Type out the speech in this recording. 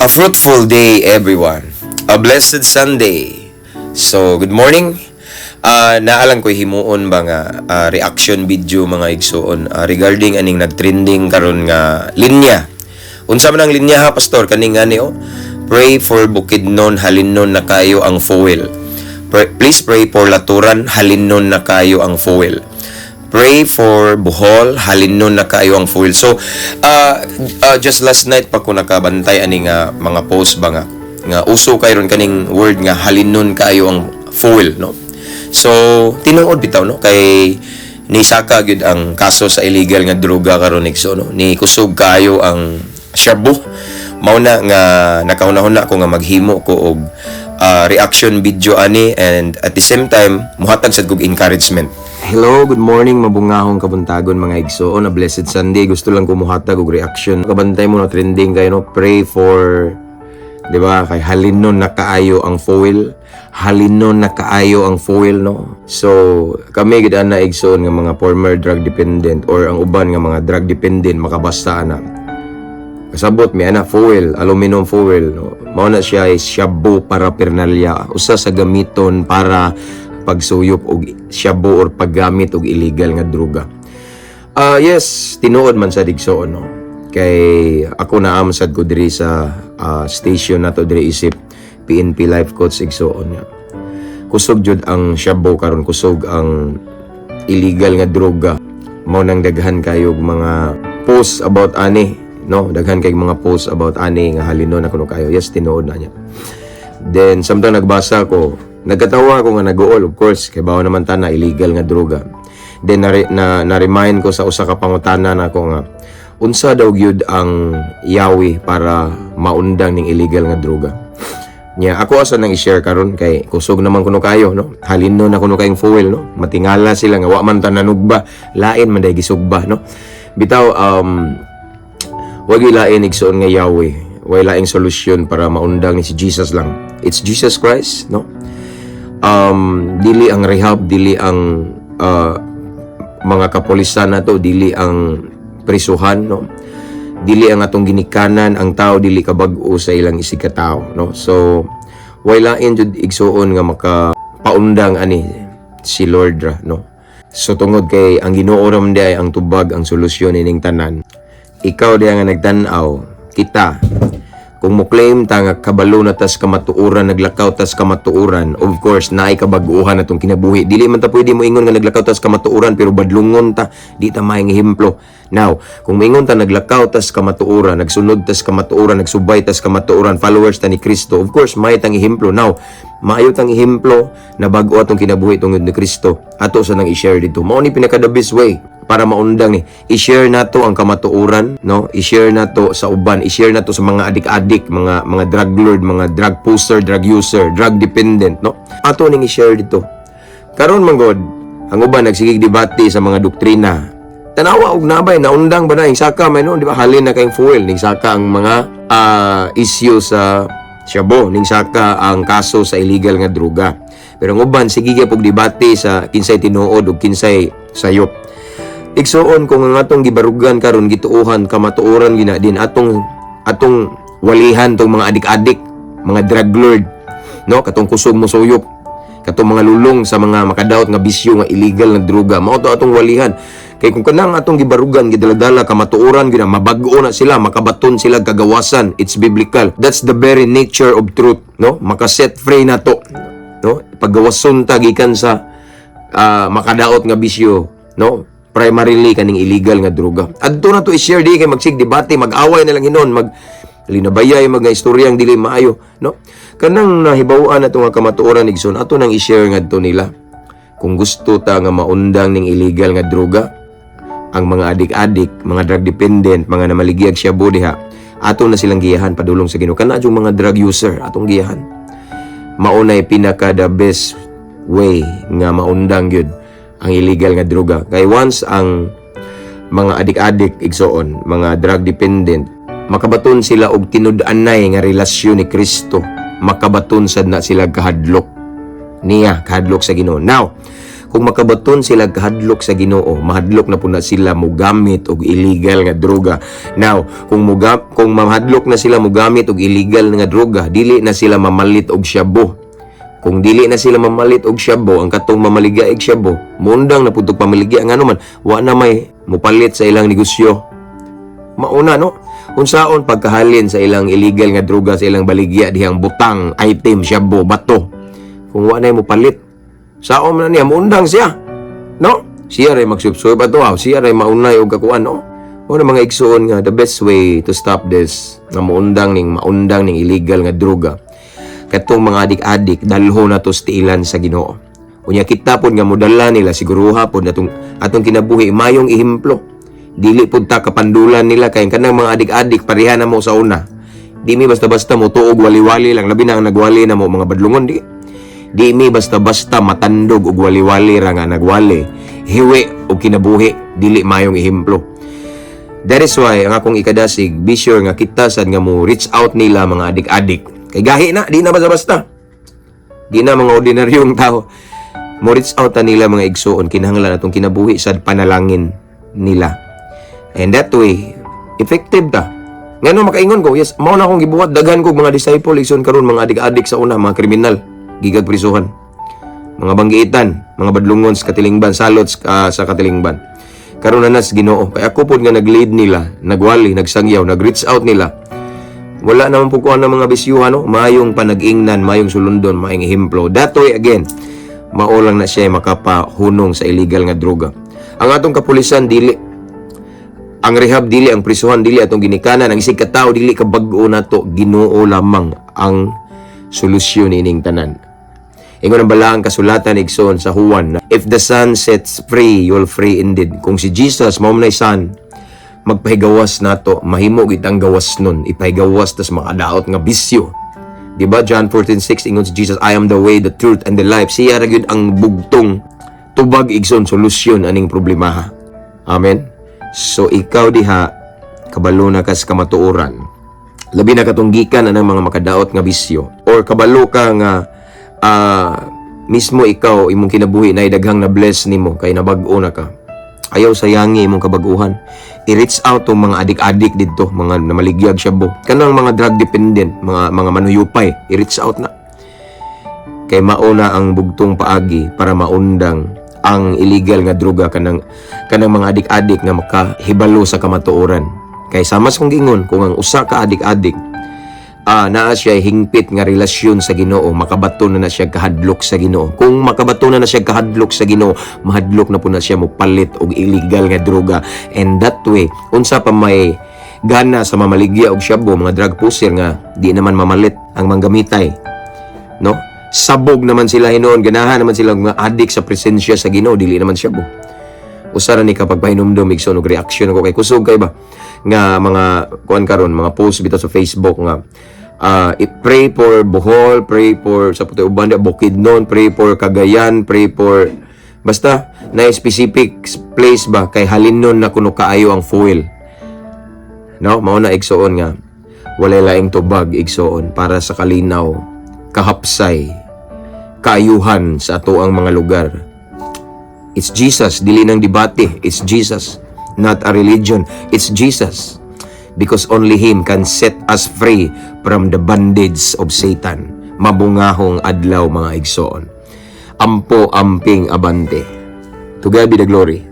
A fruitful day, everyone. A blessed Sunday. So, good morning. Ah, naalang ko himuon ba nga ah, reaction video mga igsuon ah, regarding aning nagtrending karon nga linya. Unsa man ang linya ha pastor kaning ngani oh. Pray for Bukidnon halinon na kayo ang fuel. Pray- please pray for Laturan halinon na kayo ang fuel. Pray for Bohol, halinon na kayo ang fuel. So, uh, uh, just last night pa ko nakabantay ani nga mga post ba nga nga uso kay ron kaning word nga halinon kayo ang fuel, no? So, tinuod bitaw no kay ni saka gyud ang kaso sa illegal nga droga karon igso no. Ni kusog kayo ang shabu. Mao na nga nakauna-una ko nga maghimo ko og uh, reaction video ani and at the same time muhatag sad kog encouragement. Hello, good morning, mabungahong kabuntagon mga igsoon. A blessed Sunday. Gusto lang kumuhatag og reaction. Kabantay mo na trending kayo, no? Pray for, di ba, kay halinon na kaayo ang foil. Halinon na kaayo ang foil, no? So, kami gid na igsoon nga mga former drug dependent or ang uban nga mga drug dependent makabasta na. Kasabot mi ana foil, aluminum foil no. Mao na siya is shabu para pernalya, usa sa gamiton para pagsuyop og shabu or paggamit og illegal nga droga. Ah yes, tinuod man sa digsoon no. Kay ako na amsad ko diri sa ah, station nato diri isip PNP Life Coach igsoon nga. Kusog jud ang shabu karon kusog ang illegal nga droga. Mao nang daghan kayo mga post about ani no daghan kay mga post about ani nga halinon na kuno kayo yes tinuod na niya then samtang nagbasa ko nagkatawa ko nga nag-uol of course kay bawo naman ta na illegal nga droga then na, na, na remind ko sa usa ka pangutana na ko nga unsa daw gyud ang yawi para maundang ning illegal nga droga Nya ako asa nang i-share karon kay kusog naman kuno kayo no. Halino na kuno kayong fuel no. Matingala sila nga wa man ta nanugba, lain man day gisugba no. Bitaw um wag ilain igsoon nga Yahweh. Way laing solusyon para maundang ni si Jesus lang. It's Jesus Christ no. Um dili ang rehab, dili ang uh, mga kapolisan nato, dili ang prisuhan no dili ang atong ginikanan ang tao dili ka bag-o sa ilang isikataw no so wala in jud igsuon nga maka paundang ani si Lord no so tungod kay ang Ginoo ra man ang tubag ang solusyon ining tanan ikaw diya nga nagtan-aw kita. Kung mo claim ta nga kabalo na tas kamatuuran naglakaw tas kamatuuran of course naay kabaguhan atong kinabuhi. Dili man ta pwede mo ingon nga naglakaw tas kamatuuran pero badlungon ta di ta maayong ehemplo now kung moingon ta naglakaw tas kamatuuran nagsunod tas kamatuuran nagsubay tas kamatuuran followers ta ni Kristo of course may tang ehemplo now maayo tang ehemplo na bag-o atong kinabuhi tungod ni Kristo. Ato sa nang i-share dito. Mao ni pinaka the best way para maundang ni i-share nato ang kamatuoran no? I-share nato sa uban i-share nato sa mga adik-adik mga mga drug lord mga drug poster drug user drug dependent no? Ato ning i-share dito. Karon man god ang uban nagsigig debate sa mga doktrina. Tanawa og nabay naundang ba na ing saka may no di ba? Halin na kayong fuel ning saka ang mga ah, issue sa Shabu, ning saka ang kaso sa illegal nga droga. Pero ang uban sige gyud pog debate sa kinsay tinuod ug kinsay sayop. Igsuon kung ang atong gibarugan karon gituohan kamatuoran gina din atong atong walihan tong mga adik-adik, mga drug lord, no? Katong kusog mo suyop, katong mga lulong sa mga makadaot nga bisyo nga illegal nga droga, mao to atong walihan. Kay kung kanang atong gibarugan gidaladala kamatuoran gina mabag-o na sila, makabaton sila kagawasan. It's biblical. That's the very nature of truth, no? Makaset free na to, no? Paggawason ta gikan sa ah, makadaot nga bisyo, no? Primarily kaning illegal nga droga. Adto na to i-share di kay magsig debate, mag-away na lang hinon, mag linabayay mga istoryang dili maayo, no? Kanang nahibaw-an ato nga kamatuoran igsoon, ato nang i-share ngadto nila. Kung gusto ta nga maundang ning illegal nga droga, ang mga adik-adik, mga drug dependent, mga namaligiyag siya diha, ato na silang giyahan padulong sa Ginoo. Kana yung mga drug user atong giyahan. Maunay pinaka the best way nga maundang gyud ang illegal nga droga. Kay once ang mga adik-adik igsoon, mga drug dependent, makabaton sila og tinud-anay nga relasyon ni Kristo. Makabaton sad na sila kahadlok niya, kahadlok sa Ginoo. Now, kung makabaton sila kahadlok sa Ginoo mahadlok na po na sila mogamit og illegal nga droga now kung muga, kung mahadlok na sila mogamit og illegal nga droga dili na sila mamalit og shabu kung dili na sila mamalit og shabu ang katong mamaligya og shabu mundang na putog pamaligya nga naman wa na may mupalit sa ilang negosyo. Mauna no? Unsaon pagkahalin sa ilang illegal nga droga sa ilang baligya dihang butang item shabu bato? Kung wa na mo palit saon man niya muundang siya no? Siya ray magsubsoy ba to ah. siya ray maunay og kakuan no? O na mga igsuon nga the best way to stop this nga maundang ning maundang ning illegal nga droga katong mga adik-adik dalho na to stiilan sa Ginoo. Unya kita pod nga modala nila siguruha pod atong atong kinabuhi mayong ehemplo dili pud ta kapandulan nila kay kanang mga adik-adik pareha na mo sa una. Di mi basta-basta mo tuog wali-wali lang labi na ang nagwali na mo mga badlungon di. Di mi basta-basta matandog og wali-wali ra nga nagwali. Hiwi og kinabuhi dili mayong ehemplo That is why ang akong ikadasig, be sure nga kita sad nga mo reach out nila mga adik-adik. Kay gahi na, di na basta-basta. Di na mga ordinaryong tao. Mo reach out na nila mga igsoon, kinahanglan atong kinabuhi sad panalangin nila. And that way, effective ta. Ngano makaingon ko, yes, mao na akong gibuhat daghan ko mga disciple igsoon karon mga adik-adik sa una, mga kriminal, gigag prisuhan. Mga banggiitan, mga badlungon sa katilingban, salot sa, sa katilingban karon na nas Ginoo kay ako pod nga nag-lead nila nagwali nagsangyaw nag-reach out nila wala naman po ko ng mga bisyuhan no mayong panag-ingnan mayong sulundon mayong ehemplo. That way again maulang na siya makapahunong sa illegal nga droga. Ang atong kapulisan dili ang rehab dili ang prisuhan dili atong ginikanan ang isig ka tawo dili ka bag-o nato Ginoo lamang ang solusyon ining tanan. Ingon ang balaang kasulatan igsoon sa Juan if the sun sets free, you'll free indeed. Kung si Jesus mao man sun, magpahigawas nato, mahimo gid gawas nun, ipahigawas tas makadaot nga bisyo. Di ba John 14:6 ingon si Jesus, I am the way, the truth and the life. Siya ra gyud ang bugtong tubag igsoon solusyon aning problema. Amen. So ikaw diha kabalo na kas kamatuoran. Labi na katunggikan anang mga makadaot nga bisyo or kabalo ka nga ah mismo ikaw imong kinabuhi na daghang na bless nimo kay nabag-o na ka ayaw sayangi imong kabaguhan. I-reach out to mga adik-adik didto mga namaligyag syabo kanang mga drug dependent mga mga manuyupay i-reach out na. Kay mauna ang bugtong paagi para maundang ang illegal nga droga kanang kanang mga adik-adik nga makahibalo sa kamatuoran. Kay sama sa kong gingon kung ang usa ka adik-adik ah naa siya hingpit nga relasyon sa Ginoo. Makabato na na siya kahadlok sa Ginoo. Kung makabato na na siya kahadlok sa Ginoo mahadlok na po na siya mopalit og illegal nga droga. And that way unsa pa may gana sa mamaligya og syabo mga drug pusher nga di naman mamalit ang manggamitay no? Sabog naman sila hinoon. Ganahan naman sila mga adik sa presensya sa Ginoo. Dili naman syabo usara ni kapag pahinumdum igsoon og reaction ako kay kusog kay ba? Nga mga kuan karon mga post bitaw sa Facebook nga uh, pray for Bohol, pray for sa Puti Ubanda, Bukidnon, pray for Cagayan, pray for basta na specific place ba kay halinon na kuno kaayo ang fuel. No, mao na igsoon nga walay laing tubag igsoon para sa kalinaw, kahapsay, kaayuhan sa ato ang mga lugar. It's Jesus, dili ng debate. It's Jesus, not a religion. It's Jesus. Because only Him can set us free from the bondage of Satan. Mabungahong adlaw mga igsoon. Ampo amping abante. To God be the glory.